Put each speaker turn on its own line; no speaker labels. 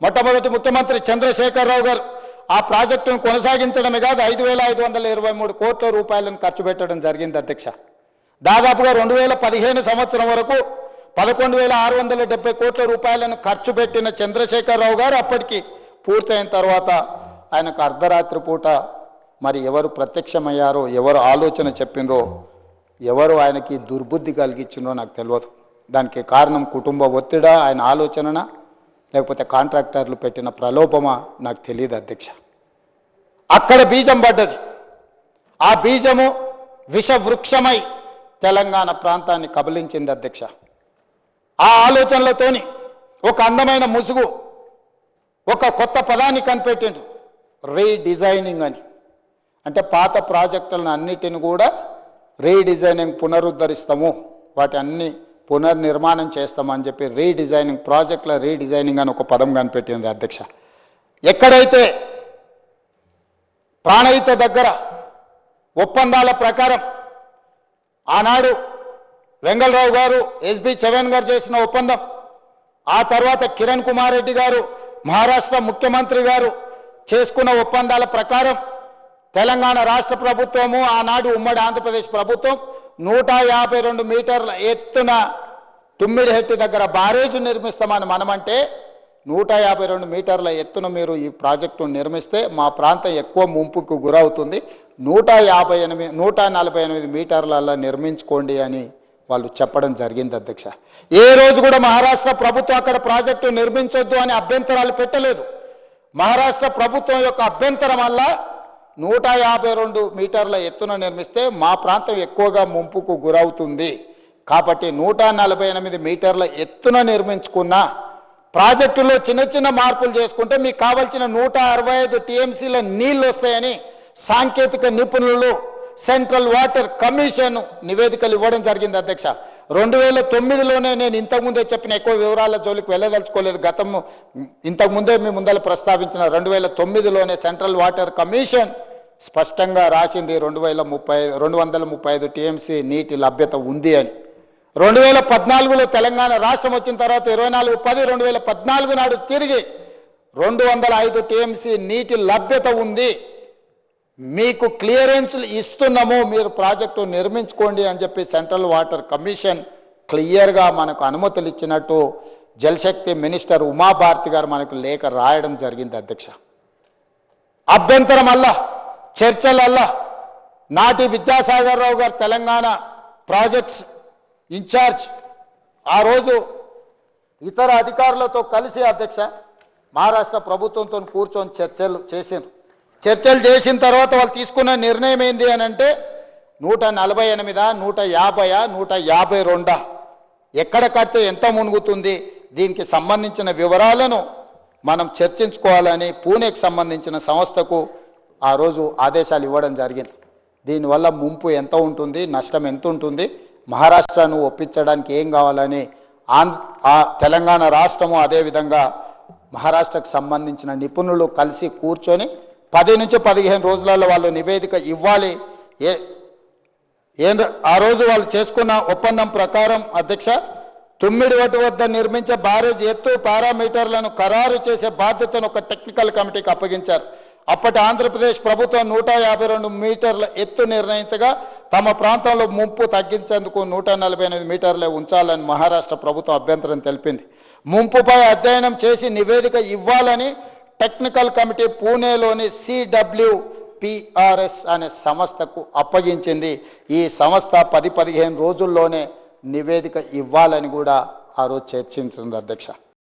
మొట్టమొదటి ముఖ్యమంత్రి చంద్రశేఖరరావు గారు ఆ ప్రాజెక్టును కొనసాగించడమే కాదు ఐదు వేల ఐదు వందల ఇరవై మూడు కోట్ల రూపాయలను ఖర్చు పెట్టడం జరిగింది అధ్యక్ష. దాదాపుగా రెండు వేల పదిహేను సంవత్సరం వరకు పదకొండు వేల ఆరు వందల డెబ్బై కోట్ల రూపాయలను ఖర్చు పెట్టిన చంద్రశేఖరరావు గారు అప్పటికి పూర్తయిన తర్వాత ఆయనకు అర్ధరాత్రి పూట మరి ఎవరు ప్రత్యక్షమయ్యారో ఎవరు ఆలోచన చెప్పినరో ఎవరు ఆయనకి దుర్బుద్ధి కలిగించిందో నాకు తెలియదు దానికి కారణం కుటుంబ ఒత్తిడా ఆయన ఆలోచననా? లేకపోతే కాంట్రాక్టర్లు పెట్టిన ప్రలోభమా? నాకు తెలియదు అధ్యక్ష. అక్కడ బీజం పడ్డది. ఆ బీజము విషవృక్షమై తెలంగాణ ప్రాంతాన్ని కబలించింది అధ్యక్ష. ఆ ఆలోచనలతోని ఒక అందమైన ముసుగు ఒక కొత్త పదాన్ని కనిపెట్టిండు. రీడిజైనింగ్ అని. అంటే పాత ప్రాజెక్టులను అన్నిటిని కూడా రీడిజైనింగ్ పునరుద్ధరిస్తాము. వాటి అన్ని పునర్నిర్మాణం చేస్తామని చెప్పి రీడిజైనింగ్ ప్రాజెక్టుల రీడిజైనింగ్ అని ఒక పదం కనిపెట్టింది అధ్యక్ష. ఎక్కడైతే ప్రాణహిత దగ్గర ఒప్పందాల ప్రకారం ఆనాడు వెంగళరావు గారు ఎస్బి చవన్ గారు చేసిన ఒప్పందం ఆ తర్వాత కిరణ్ కుమార్ రెడ్డి గారు మహారాష్ట్ర ముఖ్యమంత్రి గారు చేసుకున్న ఒప్పందాల ప్రకారం తెలంగాణ రాష్ట్ర ప్రభుత్వము ఆనాడు ఉమ్మడి ఆంధ్రప్రదేశ్ ప్రభుత్వం నూట యాభై రెండు మీటర్ల ఎత్తున తుమ్మిడిహెట్టి దగ్గర బారేజ్ నిర్మిస్తామని మనమంటే నూట యాభై రెండు మీటర్ల ఎత్తున మీరు ఈ ప్రాజెక్టు నిర్మిస్తే మా ప్రాంతం ఎక్కువ ముంపుకు గురవుతుంది. నూట యాభై ఎనిమిది నూట నలభై ఎనిమిది మీటర్లలో నిర్మించుకోండి అని వాళ్ళు చెప్పడం జరిగింది అధ్యక్ష. ఏ రోజు కూడా మహారాష్ట్ర ప్రభుత్వం అక్కడ ప్రాజెక్టు నిర్మించొద్దు అని అభ్యంతరాలు పెట్టలేదు. మహారాష్ట్ర ప్రభుత్వం యొక్క అభ్యంతరం వల్ల నూట యాభై రెండు మీటర్ల ఎత్తున నిర్మిస్తే మా ప్రాంతం ఎక్కువగా ముంపుకు గురవుతుంది. కాబట్టి నూట నలభై ఎనిమిది మీటర్ల ఎత్తున నిర్మించుకున్న ప్రాజెక్టులో చిన్న చిన్న మార్పులు చేసుకుంటే మీకు కావలసిన నూట అరవై ఐదు టీఎంసీల నీళ్ళు వస్తాయని సాంకేతిక నిపుణులు సెంట్రల్ వాటర్ కమిషన్ నివేదికలు ఇవ్వడం జరిగింది అధ్యక్ష. రెండు వేల తొమ్మిదిలోనే నేను ఇంతకుముందే చెప్పిన ఎక్కువ వివరాల జోలికి వెళ్ళదలుచుకోలేదు. గతం ఇంతకుముందే మీ ముందర ప్రస్తావించిన రెండు వేల తొమ్మిదిలోనే సెంట్రల్ వాటర్ కమిషన్ స్పష్టంగా రాసింది రెండు వేల ముప్పై రెండు వందల ముప్పై ఐదు టీఎంసీ నీటి లభ్యత ఉంది అని. రెండు వేల పద్నాలుగులో తెలంగాణ రాష్ట్రం వచ్చిన తర్వాత ఇరవై నాలుగు పది రెండు వేల పద్నాలుగు నాడు తిరిగి రెండు వందల ఐదు టీఎంసీ నీటి లభ్యత ఉంది. మీకు క్లియరెన్స్లు ఇస్తున్నాము మీరు ప్రాజెక్టు నిర్మించుకోండి అని చెప్పి సెంట్రల్ వాటర్ కమిషన్ క్లియర్గా మనకు అనుమతులు ఇచ్చినట్టు జలశక్తి మినిస్టర్ ఉమాభారతి గారు మనకు లేఖ రాయడం జరిగింది అధ్యక్ష. అభ్యంతరం అల్లా చర్చలల్లా నాటి విద్యాసాగర్ రావు గారు తెలంగాణ ప్రాజెక్ట్స్ ఇన్ఛార్జ్ ఆ రోజు ఇతర అధికారులతో కలిసి అధ్యక్ష మహారాష్ట్ర ప్రభుత్వంతో కూర్చొని చర్చలు చేసింది చర్చలు చేసిన తర్వాత వాళ్ళు తీసుకున్న నిర్ణయం ఏంది అని అంటే నూట నలభై ఎనిమిదా నూట యాభైయా నూట యాభై రెండా? ఎక్కడ కడితే ఎంత మునుగుతుంది? దీనికి సంబంధించిన వివరాలను మనం చర్చించుకోవాలని పూణేకి సంబంధించిన సంస్థకు ఆ రోజు ఆదేశాలు ఇవ్వడం జరిగింది. దీనివల్ల ముంపు ఎంత ఉంటుంది? నష్టం ఎంత ఉంటుంది? మహారాష్ట్రను ఒప్పించడానికి ఏం కావాలని? ఆ తెలంగాణ రాష్ట్రము అదేవిధంగా మహారాష్ట్రకు సంబంధించిన నిపుణులు కలిసి కూర్చొని పది నుంచి పదిహేను రోజులలో వాళ్ళు నివేదిక ఇవ్వాలి. ఏ ఏం ఆ రోజు వాళ్ళు చేసుకున్న ఒప్పందం ప్రకారం అధ్యక్ష తుమ్మిడి వటు వద్ద నిర్మించే బ్యారేజ్ ఎత్తు పారామీటర్లను ఖరారు చేసే బాధ్యతను ఒక టెక్నికల్ కమిటీకి అప్పగించారు. అప్పటి ఆంధ్రప్రదేశ్ ప్రభుత్వం నూట యాభై రెండు మీటర్ల ఎత్తు నిర్ణయించగా తమ ప్రాంతంలో ముంపు తగ్గించేందుకు నూట నలభై ఎనిమిది మీటర్లే ఉంచాలని మహారాష్ట్ర ప్రభుత్వం అభ్యంతరం తెలిపింది. ముంపుపై అధ్యయనం చేసి నివేదిక ఇవ్వాలని టెక్నికల్ కమిటీ పూణేలోని సిడబ్ల్యూ పిఆర్ఎస్ అనే సంస్థకు అప్పగించింది. ఈ సంస్థ పది పదిహేను రోజుల్లోనే నివేదిక ఇవ్వాలని కూడా ఆ రోజు చర్చించింది అధ్యక్ష.